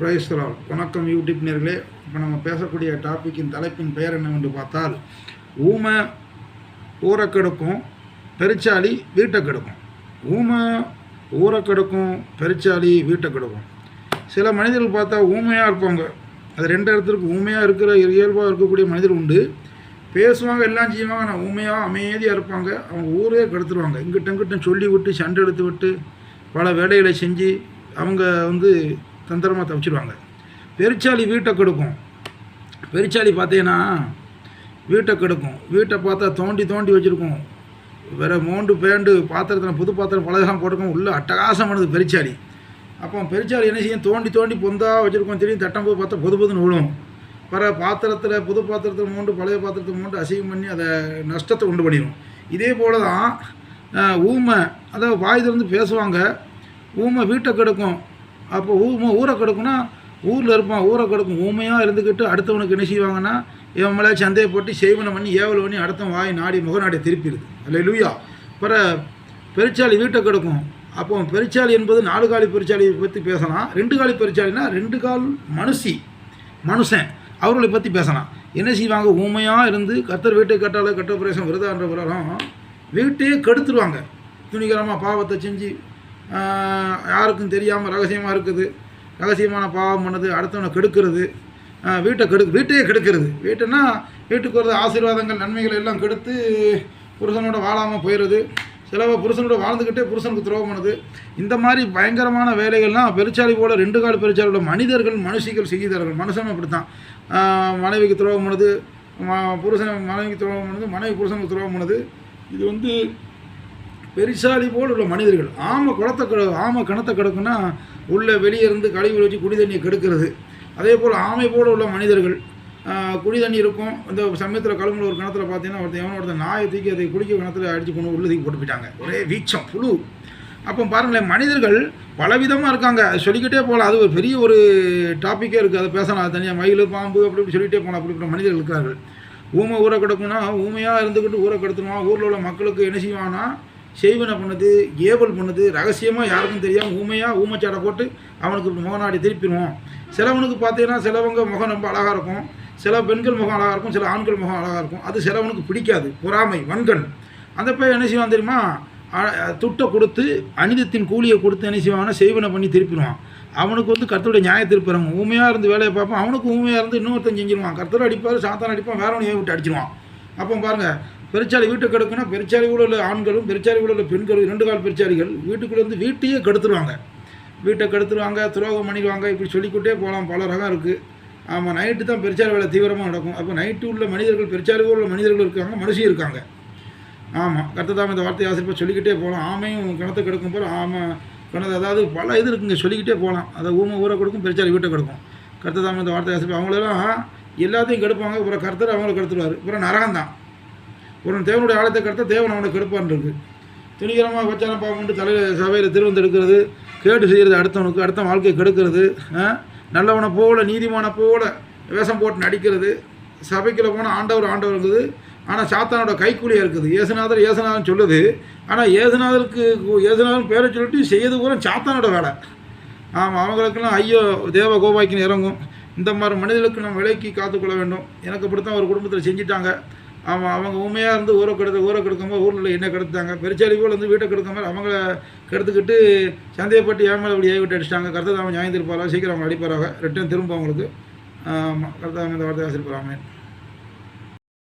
ரைஸ்ரால் வணக்கம் யூடியூப் நேர்களே. இப்போ நம்ம பேசக்கூடிய டாப்பிக்கின் தலைப்பின் பெயர் என்னவென்று பார்த்தால் ஊமை ஊரை கெடுக்கும் பெருச்சாளி வீட்டை கெடுக்கும். ஊமை ஊரை கெடுக்கும் பெருச்சாளி வீட்டை கெடுக்கும். சில மனிதர்கள் பார்த்தா ஊமையாக இருப்பாங்க. அது ரெண்டு இடத்துக்கு ஊமையாக இருக்கிற இயல்பாக இருக்கக்கூடிய மனிதர் உண்டு. பேசுவாங்க எல்லாம் செய்வாங்க ஆனால் ஊமையாக அமைதியாக இருப்பாங்க. அவங்க ஊரே கெடுத்துருவாங்க. இங்கிட்ட இங்கிட்ட சொல்லி விட்டு சண்டை எடுத்து விட்டு பல வேலைகளை செஞ்சு அவங்க வந்து தந்திரமாக தப்பிச்சிடுவாங்க பெருச்சாளி வீட்டை கெடுக்கும். பெருச்சாளி பார்த்தீங்கன்னா வீட்டை கெடுக்கும். வீட்டை பார்த்தா தோண்டி தோண்டி வச்சுருக்கோம். வேறு மோண்டு பேண்டு பாத்திரத்தில் புது பாத்திரம் பலகெல்லாம் போட்டுக்கும். உள்ளே அட்டகாசமானது பெருச்சாளி அப்போ பெருச்சாளி என்ன செய்யும்? தோண்டி தோண்டி பொந்தாக வச்சுருக்கோம். திடீர்னு தட்டம் போது பார்த்தா புது புதுன்னு விழும் வர பாத்திரத்தில் புது பாத்திரத்தில் மூண்டு பழைய பாத்திரத்தை மூண்டு அசைவம் பண்ணி அதை நஷ்டத்தை உண்டு பண்ணிடும் இதே போல தான் ஊமை அதாவது வாய் திறந்து பேசுவாங்க. ஊமை வீட்டை கெடுக்கும். அப்போ ஊமை ஊரை கெடுக்குன்னா ஊரில் இருப்பான் ஊரை கெடுக்கும். ஊமையாக இருந்துக்கிட்டு அடுத்தவனுக்கு என்ன செய்வாங்கன்னா இவன் மேலே சந்தேகப்பட்டு செய்வனை பண்ணி ஏவல் பண்ணி அடுத்தவன் வாய் நாடி முகநாடி திருப்பிடுது. அல்ல லூயா பிற பெருச்சாளி வீட்டை கெடுக்கும். அப்போ பெருச்சாளி என்பது நாலு காலி பெருச்சாளியை பற்றி பேசலாம். ரெண்டு காலி பெருச்சாளினா ரெண்டு கால் மனுஷி மனுஷன் அவர்களை பற்றி பேசலாம். என்ன செய்வாங்க? ஊமையாக இருந்து கத்தர் வீட்டை கட்டால கட்ட பிரேசம் விரதான்ற வீட்டையே கெடுத்துருவாங்க. துணிகரமாக பாவத்தை செஞ்சு யாருக்கும் தெரியாமல் ரகசியமாக இருக்குது. ரகசியமான பாவம் பண்ணுது அடுத்தவனை கெடுக்கிறது. வீட்டை கெடு வீட்டையே கெடுக்கிறது. வீட்டுன்னா வீட்டுக்கு வரது ஆசீர்வாதங்கள் நன்மைகள் எல்லாம் கெடுத்து புருஷனோட வாழாமல் போயிடுது. சிலவ புருஷனோட வாழ்ந்துக்கிட்டே புருஷனுக்கு துரோகம் பண்ணுது. இந்த மாதிரி பயங்கரமான வேலைகள்லாம் பெருச்சாலி போல் ரெண்டு கால் பெருச்சாலி உள்ள மனிதர்கள் மனுஷிகள் செய்கிறார்கள். மனுஷனும் அப்படித்தான். தான் மனைவிக்கு துரோகம் பண்ணுது. புருஷன் மனைவிக்கு துரோகம் பண்ணுது. மனைவி புருஷனுக்கு துரோகம் பண்ணுது. இது வந்து பெரிசாலி போல் உள்ள மனிதர்கள். ஆமை குளத்தை கெடு ஆமை கிணத்தை கெடுக்குன்னா உள்ளே வெளியே இருந்து கழிவு வச்சு குடி தண்ணியை கெடுக்கிறது. அதே போல் ஆமை போல் உள்ள மனிதர்கள் குடி தண்ணி இருக்கும். இந்த சமயத்தில் கழும்புல ஒரு கிணத்துல பார்த்தீங்கன்னா ஒருத்தன் எவனோ ஒருத்தன் நாயை தூக்கி அதை குடிக்க கிணத்துல அடித்து கொண்டு உள்ள தூக்கி போட்டு போயிட்டாங்க ஒரே வீச்சம் புழு. அப்போ பாருங்களேன் மனிதர்கள் பலவிதமாக இருக்காங்க. சொல்லிக்கிட்டே போகலாம் அது ஒரு பெரிய ஒரு டாப்பிக்கே இருக்குது அதை பேசலாம். அது தனியாக மயில் பாம்பு அப்படி இப்படி சொல்லிகிட்டே போகலாம் அப்படிப்பட்ட மனிதர்கள் இருக்கிறார்கள் ஊமை ஊரை கிடக்குன்னா ஊமையாக இருந்துக்கிட்டு ஊரை கெடுத்துருவான். ஊரில் உள்ள மக்களுக்கு என்ன செய்வான்னா செய்வனை பண்ணுது? ஏவல் பண்ணுது. ரகசியமாக யாருக்கும் தெரியாமல் ஊமையாக ஊமைச்சாடை போட்டு அவனுக்கு இப்படி முகநாடி திருப்பிடுவோம். சிலவனுக்கு பார்த்தீங்கன்னா சிலவங்க முகம் ரொம்ப அழகாக இருக்கும். சில பெண்கள் முகம் அழகாக இருக்கும். சில ஆண்கள் முகம் அழகாக இருக்கும். அது சிலவனுக்கு பிடிக்காது. பொறாமை வன்கண். அந்த பையன் என்ன செய்வான் தெரியுமா? துட்டை கொடுத்து அனிதத்தின் கூலியை கொடுத்து என்ன செய்வான் செய்வனை பண்ணி திருப்பிடுவான். அவனுக்கு வந்து கர்த்தருடைய நியாய திருப்புறாங்க ஊமையாக இருந்து வேலையை பார்ப்பான். அவனுக்கு ஊமையாக இருந்து இன்னொருத்தன் செஞ்சிருவான். கர்த்தர் அடிப்பார் சாத்தான் அடிப்பான் வேற ஒன்று விட்டு அடிச்சிருவான். அப்போ பாருங்கள் பெருச்சாளி வீட்டை கெடுக்குன்னா பெருச்சாளி கூட உள்ள ஆண்களும் பெருச்சாளி கூட உள்ள பெண்களும் ரெண்டு கால் பெருச்சாளிகள் வீட்டுக்குள்ளே வந்து வீட்டையே கெடுத்துருவாங்க. வீட்டை கெடுத்துருவாங்க துரோகம் பண்ணிடுவாங்க இப்படி சொல்லிக்கிட்டே போகலாம் பல ரகம் இருக்குது ஆமாம் நைட்டு தான் பெருச்சாலை வேலை தீவிரமாக நடக்கும். அப்போ நைட்டு உள்ள மனிதர்கள் பெருச்சாளி உள்ள மனிதர்கள் இருக்காங்க மனுஷன் இருக்காங்க. ஆமாம் கர்த்ததாம் இந்த வார்த்தையை ஆசிரியப்பாக சொல்லிக்கிட்டே போகலாம். ஆமையும் கிணத்தை கெடுக்கும் போது ஆமை கிணத்து அதாவது பல இது இருக்குங்க சொல்லிக்கிட்டே போகலாம். அதை ஊமை ஊரை கொடுக்கும் பெருச்சாலி வீட்டை கெடுக்கும். கர்த்ததாம் இந்த வார்த்தையை ஆசிரியப்பா அவங்களெல்லாம் எல்லாத்தையும் கெடுப்பாங்க அப்புறம் கர்த்தர் அவங்கள கெடுத்துருவார். அப்புறம் நரகம் தான் ஒரு தேவனுடைய ஆலயத்தை கெடுத்த தேவன் அவனுக்கு எடுப்பான் இருக்கு துணிகரமாக வச்சாலும் பார்க்கணும் தலையில் சபையில் திருவந்து எடுக்கிறது கேடு செய்கிறது அடுத்தவனுக்கு அடுத்த வாழ்க்கையை கெடுக்கிறது நல்லவனை போல நீதிமான போல வேஷம் போட்டு நடிக்கிறது. சபைக்குள்ள போனால் ஆண்டவர் ஆண்டவர் இருக்குது. ஆனால் சாத்தானோட கைக்கூலியாக இருக்குது. ஏசுநாதர் ஏசுநாதன் சொல்லுது. ஆனால் ஏசுநாதருக்கு ஏசுநாதன் பேரை சொல்லிட்டு செய்யது பூரா சாத்தானோட வேலை. ஆமாம் அவங்களுக்கெல்லாம் ஐயோ தேவ கோபாய்க்குன்னு இறங்கும். இந்த மாதிரி மனிதர்களுக்கு நம்ம விலைக்கு காத்துக்கொள்ள வேண்டும். எனக்கு அப்படித்தான் ஒரு குடும்பத்தில் செஞ்சிட்டாங்க. ஆமாம் அவங்க உண்மையாக இருந்து ஊரை கெடுத்து ஊரை கெடுக்கும்போது ஊரில் என்ன கெடுத்தாங்க பெருச்சாலி போல் வந்து வீட்டை கெடுக்க மாதிரி அவங்கள கெடுத்துக்கிட்டு சந்தேகப்பட்டு ஏன் மேலே இப்படி விட்டு அடிச்சிட்டாங்க? கருத்து அவன் நியாயம் திருப்பாரா சீக்கிரம் அவங்க அடிப்பாராக. ரிட்டர்ன் திரும்ப அவங்களுக்கு. ஆமாம் இந்த வார்த்தை ஆசிரியப்பாராமே